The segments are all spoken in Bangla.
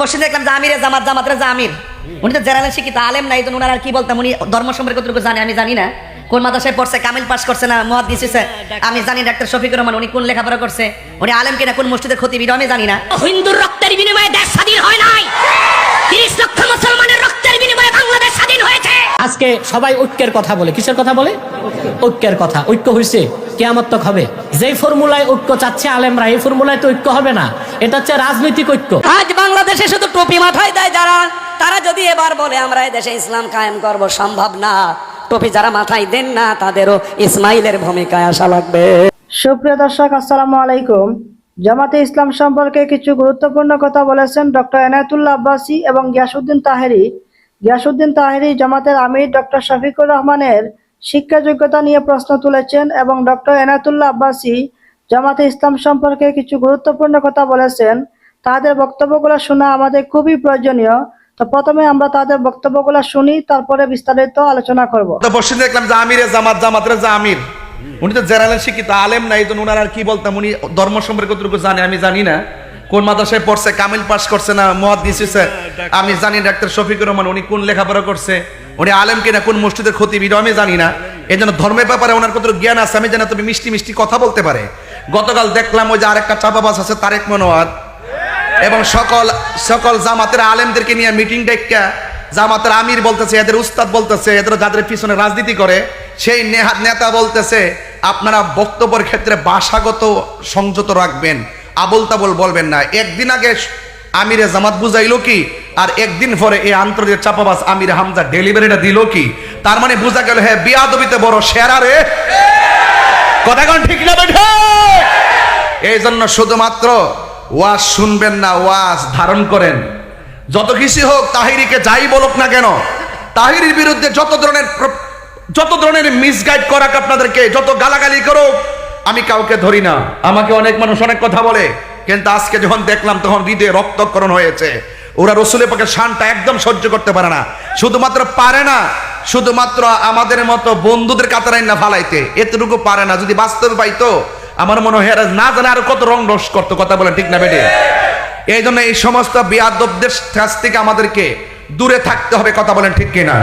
বসে দেখলাম যে আমিরে জামাত, জামাতের যে আমির। উনি তো জেনারেল শিক্ষিত, আলেম নাই, তো উনার আর কি বলতাম? উনি ধর্ম সম্পর্কে কতটুকু জানে আমি জানি না। কোন মাদ্রাসায় পড়ছে, কামিল পাস করছে না মহাদ দিচ্ছে আমি জানি ডাক্তার শফিক রহমান উনি কোন লেখাপড়া করছে, উনি আলেম কিনা, কোন মসজিদের ক্ষতি আমি জানি না। হিন্দুর রক্তের বিনিময়ে দেশ স্বাধীন হয় নাই। তিরিশ লক্ষ মুসলমানের আজকে সবাই ঐক্যের কথা বলে। কিসের কথা বলে? ঐক্যের কথা। ঐক্য হয়েছে কেয়ামত্তক হবে। যেই ফর্মুলায় ঐক্য চাচ্ছে আলেমরা এই ফর্মুলায় তো ঐক্য হবে না। এটা হচ্ছে রাজনৈতিক ঐক্য। আজ বাংলাদেশে শুধু টুপি মাথায় দেয় যারা তারা যদি এবার বলে আমরা দেশে ইসলাম কায়েম করব সম্ভব না। টুপি যারা মাথায় দেন না তাদেরও ইসমাইলের ভূমিকায় আসা লাগবে। সুপ্রিয় দর্শক আসসালামু আলাইকুম। জামাতে ইসলাম সম্পর্কে কিছু গুরুত্বপূর্ণ কথা বলেছেন ডক্টর এনায়তুল্লাহ আব্বাসী এবং গিয়াসুদ্দিন তাহেরি। গিয়াসুদ্দিন তাহেরি, জামাতের আমির ডক্টর শফিকুর রহমানের শিক্ষা যোগ্যতা নিয়ে প্রশ্ন তুলেছেন এবং ডক্টর এনায়তুল্লাহ আব্বাসী জামাতে ইসলাম সম্পর্কে কিছু গুরুত্বপূর্ণ কথা বলেছেন। তাদের বক্তব্যগুলো শোনা আমাদের খুবই প্রয়োজনীয়। তো প্রথমে আমরা তাদের বক্তব্যগুলো শুনি, তারপরে বিস্তারিত আলোচনা করব। দেখলাম আমিরে জামাত উনি তো জেনারেল শিক্ষিত, আলেম নাই, তো ওনার আর কি বলতাম? উনি ধর্ম সম্পর্কে জানে, আমি জানি না। কোন মাদ্রাসায় পড়ছে কামিল পাস করছে না মহাদ দিছে আমি জানি ডাক্তার শফিকুর রহমান উনি কোন লেখাপড়া করছে? উনি আলেম কিনা কোন মসজিদের ক্ষতি বিরো আমি জানি না। এই জন্য ধর্মের ব্যাপারে ওনার কত জ্ঞান আছে আমি জানি তুমি মিষ্টি মিষ্টি কথা বলতে পারে। গতকাল দেখলাম ওই যে আরেকটা চাপাবাস আছে তারেক মনোয়ার। এবং সকল সকল জামাতের আলেমদেরকে নিয়ে মিটিং ডেকা জামাতের আমির বলতেছে এদের উস্তাদ বলতেছে এদের যাদের পিছনে রাজনীতি করে সেই নেতা বলতেছে আপনারা বক্তব্যের ক্ষেত্রে ভাষাগত সংযত রাখবেন। আবল তাবল বলবেন না। একদিন আগে আমিরে জামাত বুঝাইলো কি, আর একদিন পরে এই আন্তর্জাতিক চাপাবাস আমির হামজা ডেলিভারিটা দিল কি। তার মানে বোঝা গেল হ্যাঁ বিয়াদবিতে বড় সেরা রে। কথা কোন ঠিক না বেঠে? এই জন্য শুধুমাত্র ওয়াজ শুনবেন না, ওয়াজ ধারণ করেন। যত কিছু হোক তাহিরিকে যাই বলুক না কেন, তাহিরির বিরুদ্ধে যত ধরনের যত ধরনের মিসগাইড করাক আপনাদেরকে, যত গালাগালি করুক আমি কাউকে ধরি না। আমাকে অনেক মানুষ অনেক কথা বলে। কিন্তু আজকে যখন দেখলাম তখন হৃদয়ে রক্তকরণ হয়েছে। ওরা রসুলের পক্ষে শানটা একদম সহ্য করতে পারে না। শুধুমাত্র পারে না শুধুমাত্র আমাদের মতো বন্ধুদের কাতারাই না ফালাইতে। এতটুকু পারে না যদি বাস্তবে পাইতো আমার মনে হয় না জানে আর কত রং রস করতো কথা বলে ঠিক না বেটে? এই জন্য এই সমস্ত বিয়াদবদের কাছ থেকে আমাদেরকে দূরে থাকতে হবে কথা বলেন ঠিক কিনা?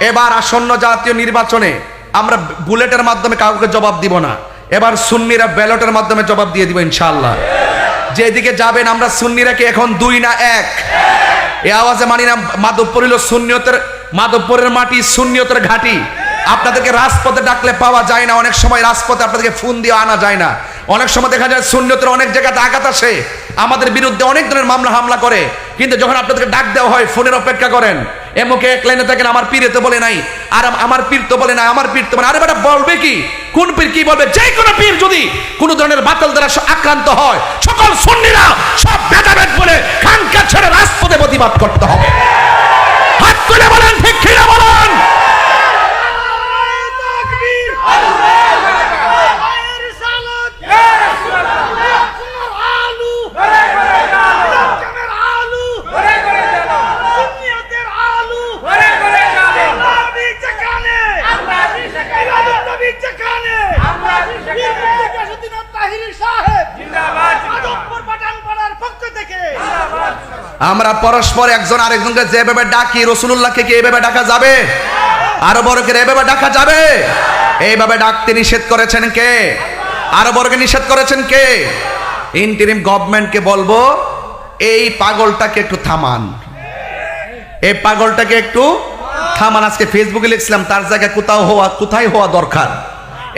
এবার আসন্ন জাতীয় নির্বাচনে আমরা বুলেটের মাধ্যমে কাউকে জবাব দিব না। এবার সুন্নিরা ব্যালটের মাধ্যমে জবাব দিয়ে দিব ইনশাআল্লাহ। যেদিকে যাবেন আমরা সুন্নিরা কি এখন দুই না এক? এ আওয়াজে মানি না, মাধবপুর হইল শূন্যতের মাধবপুরের মাটি শূন্যতের ঘাটি। আপনাদেরকে রাজপথে ডাকলে পাওয়া যায় না, অনেক সময় রাজপথে আপনাদেরকে ফোন দিয়ে আনা যায় না। অনেক সময় দেখা যায় শূন্যতের অনেক জায়গাতে আঘাত আসে, আমাদের বিরুদ্ধে অনেক ধরনের মামলা হামলা করে, কিন্তু যখন আপনাদেরকে ডাক দেওয়া হয়, ফোনের অপেক্ষা করেন এমকে এক লাইনে থাকেন আমার পীরে তো বলে নাই, আর আমার পীর তো বলে নাই, আমার পীর তো বলে আরে বেটা, বলবে কি? কোন পীর কি বলবে? যে কোনো পীর যদি কোন ধরনের বাতল দ্বারা আক্রান্ত হয়, সকল সুন্নিরা সব ভেদাভেদ বলে খানকা ছেড়ে রাজপথে প্রতিবাদ করতে হবে। হাত তুলে আমরা পরস্পর একজন আরেকজনকে যেভাবে ডাকি রসুল্লাহকে কি এইভাবে ডাকা যাবে? আরও বড়কে এভাবে ডাকা যাবে? এইভাবে ডাকতে নিষেধ করেছেন কে? আরও বড়কে নিষেধ করেছেন কে? ইন্টারিম গভর্নমেন্টকে বলব, এই পাগলটাকে একটু থামান। এই পাগলটাকে একটু থামান। আজকে ফেসবুকে লিখছিলাম, তার জায়গায় কোথাও হওয়া, কোথায় হওয়া দরকার?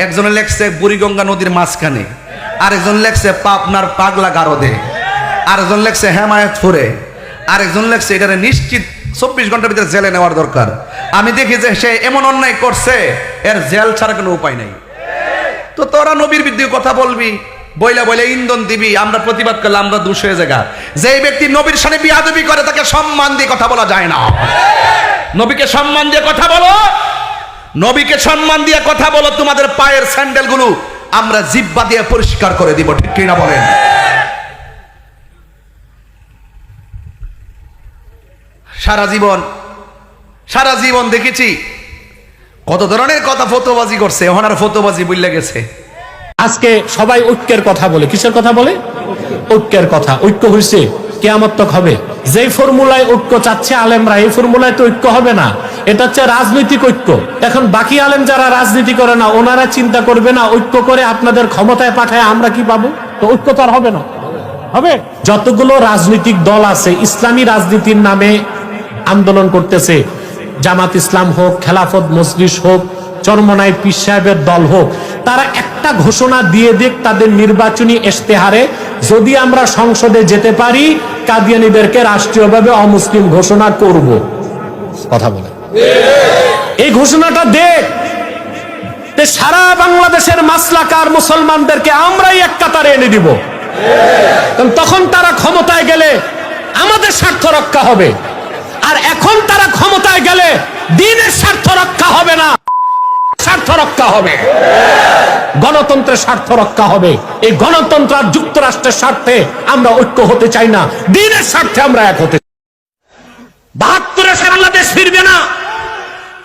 একজনে লেখছে, বুড়িগঙ্গা নদীর মাঝখানে। আরেকজন লেখছে, পাবনার পাগলা গারদে। আরেকজন লেখছে, হেমায়তপুরে। আরেকজন লেখছে, এটারে নিশ্চিত চব্বিশ ঘণ্টার ভিতরে জেলে নেওয়ার দরকার। আমি দেখি যে সে এমন অন্যায় করছে, এর জেল ছাড়া কোনো উপায় নাই। তো তোরা নবীর বিরুদ্ধে কথা বলবি, বইলা বইলে ইন্ধন দিবি, আমরা প্রতিবাদ করলে আমরা দুষ হয়ে জায়গা যে ব্যক্তি নবীর সাথে বিয়াদবি করে, তাকে সম্মান দিয়ে কথা বলা যায় না। নবীকে সম্মান দিয়ে কথা বলো, নবীকে সম্মান দিয়ে কথা বলো, তোমাদের পায়ের স্যান্ডেলগুলো আমরা জিব্বা দিয়ে পরিষ্কার করে দিব, ঠিক কিনা বলেন? সারা জীবন সারা জীবন দেখেছি কত ধরনের কথা ফতোবাজি করছে ওনার ফতোবাজি বুঝলে গেছে। আজকে সবাই ঐক্যের কথা বলে, কিসের কথা বলে? ঐক্যের কথা, ঐক্য হয়েছে কেয়ামত হবে। যেই ফর্মুলায় ঐক্য চাচ্ছে আলেমরা, এই ফর্মুলায় তো ঐক্য হবে না। এটা হচ্ছে রাজনৈতিক ঐক্য। এখন বাকি আলেম যারা রাজনীতি করে না, ওনারা চিন্তা করবে না, ঐক্য করে আপনাদের ক্ষমতায় পাঠায় আমরা কি পাবো? তো ঐক্য তো আর হবে না। হবে? যতগুলো রাজনৈতিক দল আছে, ইসলামী রাজনীতির নামে আন্দোলন করতেছে। জামাত ইসলাম হোক, খেলাফত মজলিস হোক, চরমনাই পীর সাহেবের দল হোক, তারা একটা ঘোষণা দিয়ে দেখ তাদের নির্বাচনী ইশতেহারে, যদি আমরা সংসদে যেতে পারি, কাদিয়ানিদেরকে রাষ্ট্রীয়ভাবে অমুসলিম ঘোষণা করব। কথা বলে এই ঘোষণাটা দেখ সারা বাংলাদেশের মাসলাকার মুসলমানদেরকে আমরাই এক কাতারে এনে দিব। তখন তারা ক্ষমতায় গেলে আমাদের স্বার্থ রক্ষা হবে। আর এখন তারা ক্ষমতায় গেলে দিনের স্বার্থ রক্ষা হবে না। স্বার্থ রক্ষা হবে। গণতন্ত্রের স্বার্থ রক্ষা হবে। এই গণতন্ত্র আর যুক্তরাষ্ট্রের স্বার্থে আমরা ঐক্য হতে চাই না। দিনের স্বার্থে আমরা এক হতে বাহাত্তরে বাংলাদেশ ফিরবে না।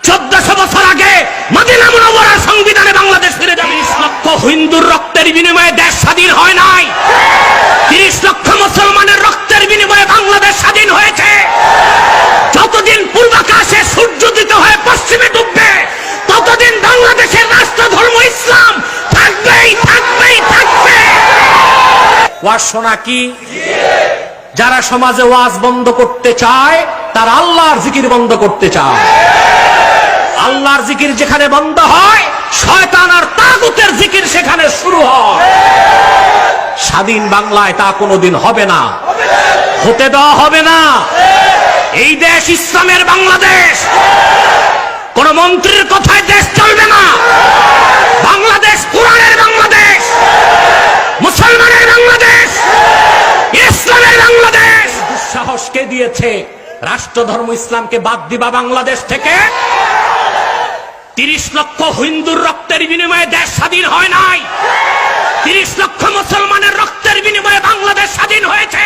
চোদ্দশো বছর আগে সংবিধানে বাংলাদেশ ফিরে যাবে। তিরিশ লক্ষ হিন্দুর রক্তের বিনিময়ে দেশ স্বাধীন হয় নাই। তিরিশ লক্ষ মুসলমানের রক্তের বিনিময়ে বাংলাদেশ স্বাধীন হয়েছে। পশ্চিমে ডুববে। ততদিন বাংলাদেশের রাষ্ট্র ধর্ম ইসলাম থাকবেই থাকবেই, থাকবে। ওয়াজ শোনা কি? যারা সমাজে ওয়াজ বন্ধ করতে চায়, তারা আল্লাহর জিকির বন্ধ করতে চায়। আল্লাহর জিকির যেখানে বন্ধ হয়, শয়তান আর তাগুতের জিকির সেখানে শুরু হয়। স্বাধীন বাংলায় তা কোনোদিন হবে না। হতে দেওয়া হবে না। এই দেশ ইসলামের বাংলাদেশ। কোন মন্ত্রীর কথায় দেশ চলবে না। বাংলাদেশ কোরআনের বাংলাদেশ, মুসলমানের বাংলাদেশ, ইসলামের বাংলাদেশ। সাহস কে দিয়েছে? রাষ্ট্রধর্ম ইসলামকে বাদ দিবা বাংলাদেশ থেকে? তিরিশ লক্ষ হিন্দুর রক্তের বিনিময়ে দেশ স্বাধীন হয় নাই। তিরিশ লক্ষ মুসলমানের রক্তের বিনিময়ে বাংলাদেশ স্বাধীন হয়েছে।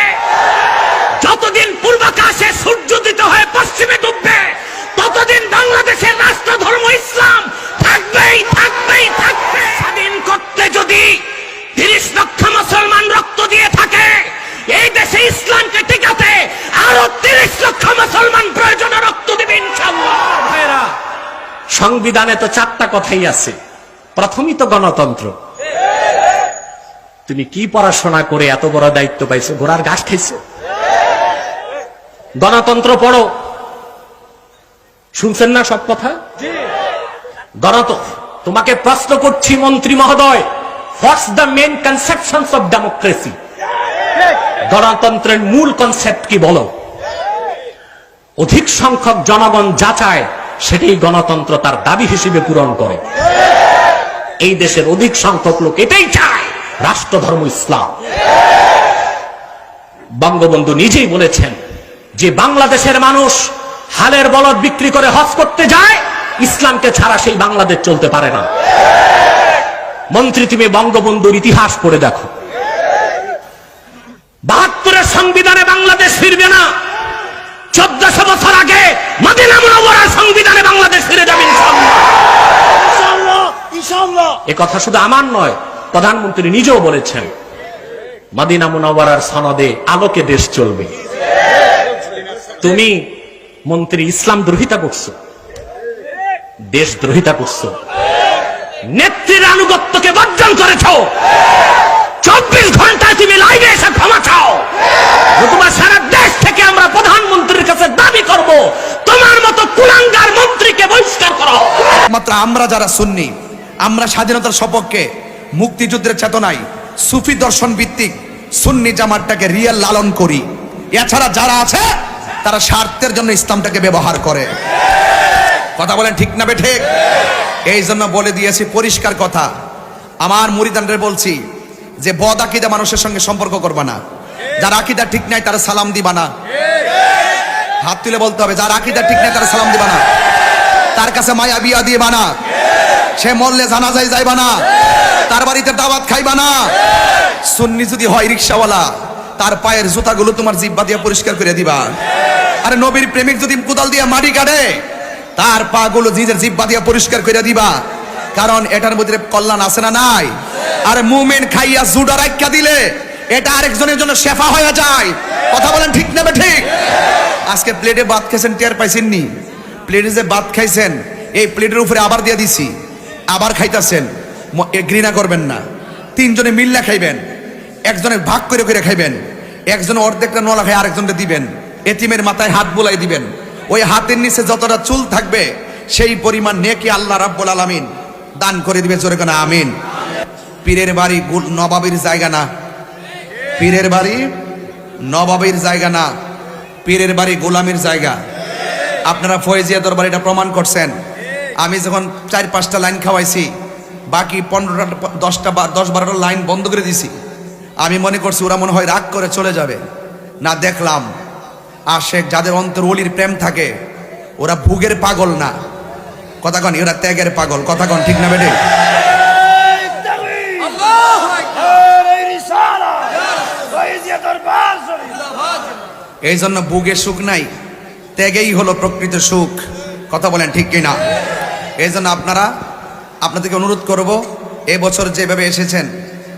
সংবিধানে তো চারটা কথাই আছে। প্রথমই তো গণতন্ত্র। তুমি কি পড়াশোনা করে এত বড় দায়িত্ব পাইছো? ঘোড়ার ঘাস খাইছো গণতন্ত্র পড়ো। শুনছেন না সব কথা? গণতন্ত্র তোমাকে প্রশ্ন করছি মন্ত্রী মহোদয় what's the main conception of democracy গণতন্ত্রের মূল কনসেপ্ট কি বলো? অধিক সংখ্যক জনগণ যা চায় সেটাই গণতন্ত্র তার দাবি হিসেবে পূরণ করে। এই দেশের অধিক সংখ্যক লোক এটাই চায়, রাষ্ট্রধর্ম ইসলাম। বঙ্গবন্ধু নিজেই বলেছেন যে বাংলাদেশের মানুষ হালের বলদ বিক্রি করে হজ করতে যায়, ইসলামকে ছাড়া সেই বাংলাদেশ চলতে পারে না। মন্ত্রী তুমি বঙ্গবন্ধুর ইতিহাস পড়ে দেখো বাহাত্তরের সংবিধানে বাংলাদেশ ফিরবে না চোদ্দশো বছর আগে মদিনা মুনাওয়ারার সংবিধানে বাংলাদেশ ফিরে যাবে ইনশাআল্লাহ এ কথা শুধু আমার নয়, প্রধানমন্ত্রী নিজেও বলেছেন, মদিনা মুনাওয়ারার সনদে আলোকে দেশ চলবে। তুমি মন্ত্রী ইসলাম দ্রোহিতা করছ, দেশ দ্রোহিতা করছ, নেত্রীর আনুগত্যকে বর্জন করেছ, চব্বিশ ঘন্টায় তুমি লাইভে এসে ক্ষমা চাও। তোমার সারা দেশ থেকে আমরা প্রধানমন্ত্রীর কাছে দাবি করব, তোমার মতো কুলাঙ্গার মন্ত্রীকে বহিষ্কার করো মাত্র আমরা যারা সুন্নি আমরা স্বাধীনতার সপক্ষে মুক্তিযুদ্ধের চেতনায় সুফি দর্শন ভিত্তিক সুন্নি জামাতটাকে রিয়েল লালন করি। এছাড়া যারা আছে, তারা স্বার্থের জন্য ইসলামটাকে ব্যবহার করে। কথা বলেন ঠিক না বে ঠিক? এই জন্য বলে দিয়েছি পরিষ্কার কথা। আমার মুরিদানদের বলছি যে, বদ আকিদা মানুষের সঙ্গে সম্পর্ক করবা না। যার আকিদা ঠিক নাই, তারা সালাম দিবা না। হাত তুলে বলতে হবে, যার আকিদা ঠিক নাই, তারা সালাম দিবা না। তার কাছে মায়া বিয়া দিয়ে বানা সে মরলে জানা যায় যাইবা না। তার বাড়িতে দাওয়াত খাইবা না। সুন্নি যদি হয় রিক্সাওয়ালা, তার পায়ের জুতাগুলো তোমার জিব্বা দিয়ে পরিষ্কার করে দিবা। আরে নবীর প্রেমিক যদি কোদাল দিয়ে মাটি কাটে, তার পা গুলো নিজের জিব্বা দিয়ে পরিষ্কার করে দিবা। কারণ এটার মধ্যে কল্যাণ আছে না নাই? আর মুমেন খাইয়া জুডা রাখা দিলে, এটা আরেকজনের জন্য শেফা হয়ে যায়। কথা বলেন ঠিক না বে ঠিক? আজকে প্লেটে ভাত খাইছেন পাইছেন নি? প্লেটে যে ভাত খাইছেন, এই প্লেটের উপরে আবার দিয়ে দিছি। আবার খাইতাছেন। ঘৃণা করবেন না। তিনজনে মিল্লা খাইবেন। একজনের ভাগ করে করে খাইবেন। একজন অর্ধেকটা নলা খাই আরেকজনকে দিবেন। এতিমের মাথায় হাত বুলাই দিবেন। ওই হাতের নিচে যতটা চুল থাকবে, সেই পরিমাণ নেকি আল্লাহ রাব্বুল আলামিন দান করে দিবে জোরে কেন, আমিন। পীরের বাড়ি নবাবের জায়গা না। পীরের বাড়ি নবাবের জায়গা না। পীরের বাড়ি গোলামের জায়গা। আপনারা ফয়েজিয়া দরবার এটা প্রমাণ করছেন। আমি যখন চার পাঁচটা লাইন খাওয়াইছি, বাকি পনেরোটা, দশটা বা, দশ বারোটা লাইন বন্ধ করে দিছি। আমি মনে করছি ওরা মনে হয় রাগ করে চলে যাবে। না, দেখলাম। আশেক যাদের অন্তর অলির প্রেম থাকে, ওরা ভুগের পাগল না। কথা কন ওরা ত্যাগের পাগল। কথা কন, ঠিক না বেটে? এই জন্য বুকে সুখ নাই, ত্যাগেই হলো প্রকৃত সুখ। কথা বলেন ঠিক কিনা? এই জন্য আপনারা আপনাদেরকে অনুরোধ করব এবছর যেভাবে এসেছেন,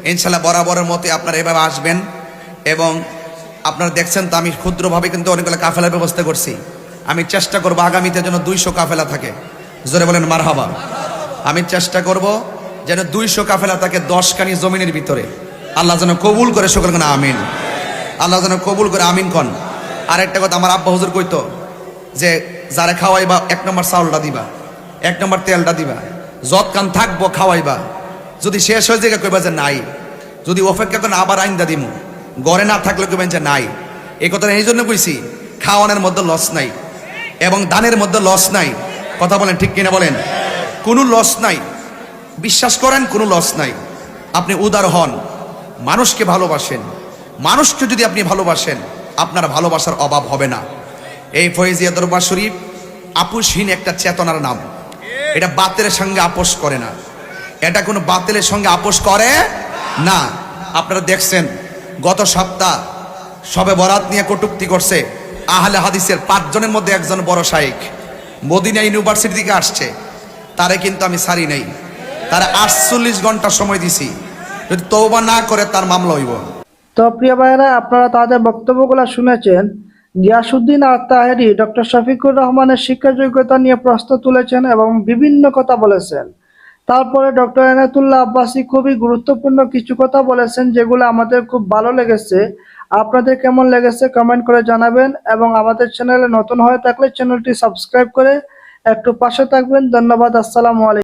ইনশাল্লাহ বরাবরের মতে আপনারা এভাবে আসবেন এবং আপনারা দেখছেন তো আমি ক্ষুদ্রভাবে কিন্তু অনেকগুলো কাফেলার ব্যবস্থা করছি। আমি চেষ্টা করব আগামীতে যেন দুইশো কাফেলা থাকে। জোরে বলেন, মারহাবা। আমি চেষ্টা করব যেন দুইশো কাফেলা থাকে দশ কানি জমিনের ভিতরে। আল্লাহ যেন কবুল করে সকল কেন আমিন। আল্লাহ যেন কবুল করে, আমিন কন। আর একটা কথা, আমার আব্বা হুজুর কইতো যে, যারা খাওয়াই বা এক নম্বর চাউলটা দিবা। এক নম্বর তেলটা দিবা। যত কান থাকব, খাওয়াইবা। যদি শেষ হয়ে যায়, কইবা যে নাই। যদি অপেক্ষা করেন, আবার আইন দিমু। গড়ে না থাকলে কইবেন যে নাই। এই কথাটা এই জন্য কইছি, খাওয়ানোর মধ্যে লস নাই এবং দানের মধ্যে লস নাই। কথা বলেন ঠিক কিনা বলেন? কোনো লস নাই। বিশ্বাস করেন, কোনো লস নাই। আপনি উদার হন। মানুষকে ভালোবাসেন। মানুষকে যদি আপনি ভালোবাসেন, আপনার ভালোবাসার অভাব হবে না। এই ফয়েজিয়া দরবার শরীফ আপুসহীন একটা চেতনার নাম। এটা বাতিলের সঙ্গে আপোষ করে না। এটা কোনো বাতিলের সঙ্গে আপোষ করে না। আপনারা দেখছেন, গত সপ্তাহ সবে বরাত নিয়ে কটুক্তি করছে আহলে হাদিসের পাঁচজনের মধ্যে একজন বড় শাইক মদিনা ইউনিভার্সিটি থেকে আসছে। তারে কিন্তু আমি সারি নেই। তারা আটচল্লিশ ঘণ্টা সময় দিছি। যদি তৌবা না করে তার মামলা হইব। তো প্রিয় ভাইয়েরা, আপনারা তাদের বক্তব্যগুলো শুনেছেন। গিয়াসুদ্দিন আর তাহেরি ডক্টর শফিকুর রহমানের শিক্ষা যোগ্যতা নিয়ে প্রশ্ন তুলেছেন এবং বিভিন্ন কথা বলেছেন। তারপরে ডক্টর এনাতুল্লাহ আব্বাসী খুবই গুরুত্বপূর্ণ কিছু কথা বলেছেন যেগুলো আমাদের খুব ভালো লেগেছে। আপনাদের কেমন লেগেছে কমেন্ট করে জানাবেন এবং আমাদের চ্যানেলে নতুন হয়ে থাকলে চ্যানেলটি সাবস্ক্রাইব করে একটু পাশে থাকবেন। ধন্যবাদ, আসসালামু আলাইকুম।